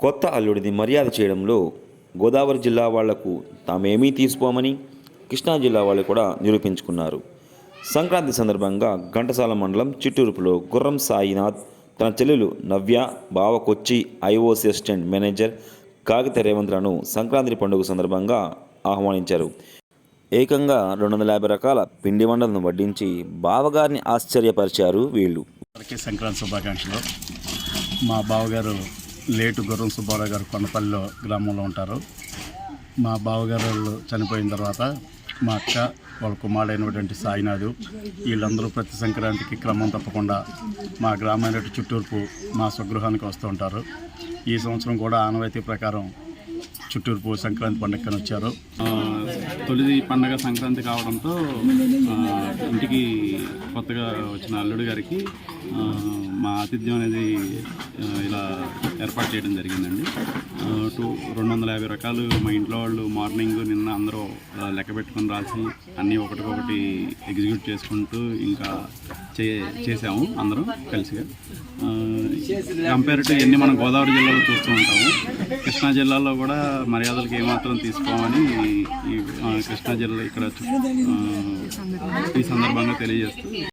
కొత్త అల్లుడిని మర్యాద చేయడంలో గోదావరి జిల్లా వాళ్ళకు తామేమీ తీసుకోమని కృష్ణా జిల్లా వాళ్ళు కూడా నిరూపించుకున్నారు. సంక్రాంతి సందర్భంగా ఘంటసాల మండలం చిట్టూరుపులో గుర్రం సాయినాథ్ తన చెల్లెలు నవ్య బావ కొచ్చి ఐఓసి అసిస్టెంట్ మేనేజర్ కాగిత రేవంత్లను సంక్రాంతి పండుగ సందర్భంగా ఆహ్వానించారు. ఏకంగా రెండు వందల యాభై రకాల పిండి వంటలను వడ్డించి బావగారిని ఆశ్చర్యపరిచారు వీళ్ళు. సంక్రాంతి శుభాకాంక్షలు. మా బావగారు లేటు గుర్రం సుబ్బారావు గారు కొండపల్లిలో గ్రామంలో ఉంటారు. మా బావగారు వాళ్ళు చనిపోయిన తర్వాత మా అక్క వాళ్ళ కుమారుడైనటువంటి సాయినాథు వీళ్ళందరూ ప్రతి సంక్రాంతికి క్రమం తప్పకుండా మా గ్రామైన చుట్టూర్పు మా స్వగృహానికి వస్తూ ఉంటారు. ఈ సంవత్సరం కూడా ఆనవాయితీ ప్రకారం చుట్టూర్పు సంక్రాంతి పండుగని వచ్చారు. తొలిది పండగ సంక్రాంతి కావడంతో ఇంటికి కొత్తగా వచ్చిన అల్లుడు గారికి మా ఆతిథ్యం అనేది ఇలా ఏర్పాటు చేయడం జరిగిందండి. టూ రెండు వందల యాభై రకాలు మా ఇంట్లో వాళ్ళు మార్నింగ్ నిన్న అందరూ లెక్క పెట్టుకొని రాసి అన్నీ ఒకటికొకటి ఎగ్జిక్యూట్ చేసుకుంటూ ఇంకా చే చేసాము అందరం కలిసిగా. కంపేర్ టు ఎన్ని మనం గోదావరి జిల్లాలో చూస్తూ ఉంటాము. కృష్ణా జిల్లాలో కూడా మర్యాదలకు ఏమాత్రం తీసుకోమని ఈ కృష్ణా జిల్లా ఇక్కడ ఈ సందర్భంగా తెలియజేస్తూ